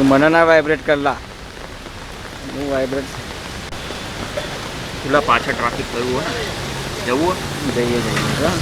તું મને ના વાઇબ્રેટ કરલા હું વાઇબ્રેટ પેલા પાછળ ટ્રાફિક થયું હોય ને? જવું હોય જઈએ જઈએ હા.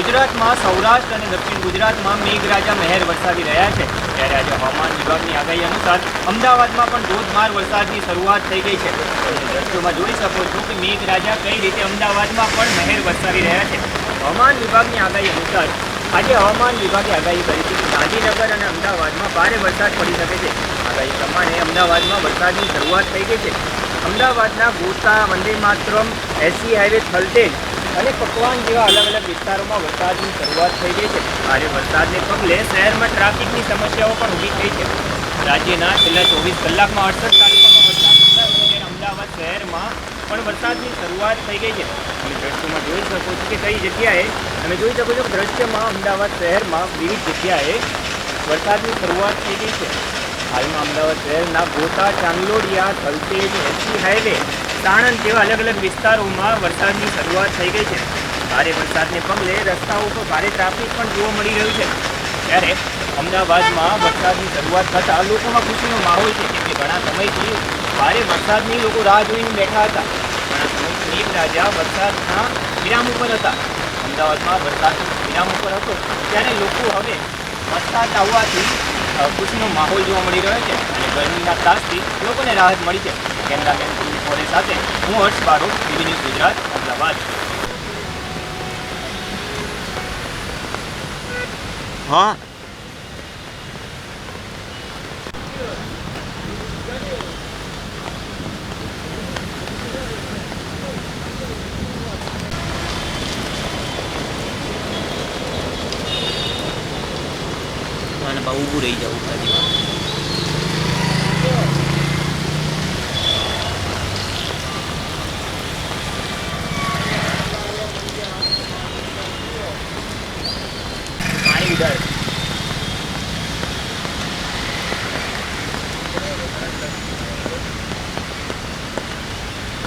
ગુજરાતમાં સૌરાષ્ટ્ર અને દક્ષિણ ગુજરાતમાં મેઘરાજા મહેર વરસાવી રહ્યા છે. ત્યારે આજે હવામાન વિભાગની આગાહી અનુસાર અમદાવાદમાં પણ ધોધમાર વરસાદની શરૂઆત થઈ ગઈ છે. તમે દ્રશ્યોમાં જોઈ શકો છો કે મેઘરાજા કઈ રીતે અમદાવાદમાં પણ મહેર વરસાવી રહ્યા છે. હવામાન વિભાગની આગાહી અનુસાર આજે હવામાન વિભાગે આગાહી કરી છે ગાંધીનગર અને અમદાવાદમાં ભારે વરસાદ પડી શકે છે. આગાહી પ્રમાણે અમદાવાદમાં વરસાદની શરૂઆત થઈ ગઈ છે. અમદાવાદના ગોતા વંદે માતરમ એસી હાઈવે થલતેજ અને પકવાન જેવા અલગ અલગ વિસ્તારોમાં વરસાદની શરૂઆત થઈ ગઈ છે. ભારે વરસાદને પગલે શહેરમાં ટ્રાફિકની સમસ્યાઓ પણ ઊભી થઈ છે. રાજ્યના છેલ્લા ચોવીસ કલાકમાં અડસઠ તાલુકામાં વરસાદ નોંધાયો ત્યારે અમદાવાદ શહેરમાં પણ વરસાદની શરૂઆત થઈ ગઈ છે. તમે દ્રશ્યમાં જોઈ શકો છો કે કઈ જગ્યાએ, તમે જોઈ શકો છો કે દ્રશ્યમાં અમદાવાદ શહેરમાં વિવિધ જગ્યાએ વરસાદની શરૂઆત થઈ ગઈ છે. હાલમાં અમદાવાદ શહેરના ગોતા, ચાંદલોડિયા થલતેજ એસી હાઈવે સાણંદ જેવા અલગ અલગ વિસ્તારોમાં વરસાદની શરૂઆત થઈ ગઈ છે. ભારે વરસાદને પગલે રસ્તાઓ પર ભારે ટ્રાફિક પણ જોવા મળી રહ્યું છે. ત્યારે અમદાવાદમાં વરસાદની શરૂઆત થતાં લોકોમાં ખુશીનો માહોલ છે કે ઘણા સમયથી ભારે વરસાદની લોકો રાહ જોઈને બેઠા હતા. ઘણા સમયથી રાજા વરસાદના વિરામ ઉપર હતા. અમદાવાદમાં વરસાદ વિરામ ઉપર હતો. ત્યારે લોકો હવે વરસાદ આવવાથી ખુશીનો માહોલ જોવા મળી રહ્યો છે અને ગરમીના ત્રાસથી લોકોને રાહત મળી છે. કેમેરામેન મોરે સાથે હું હર્ષ બારોટ ટીવી ન્યૂઝ ગુજરાત અમદાવાદ. હા. અને બહુ ઊભું રહી જવું ગાડીમાં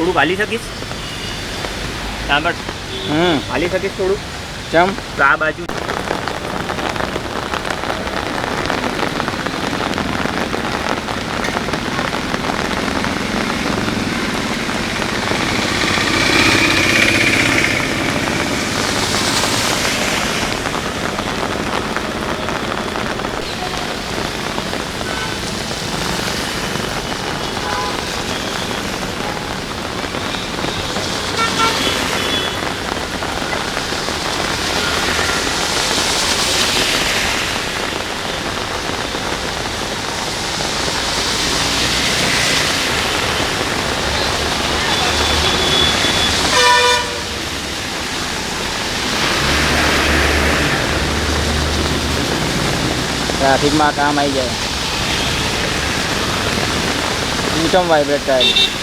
થોડુંક હાલી શકીશ? સાંભળ હમ. હાલી શકીશ થોડુંક ચમ. તો આ બાજુ ટ્રાફિકમાં કામ આવી જાય તું ચમ વાઇબ્રેટ થાય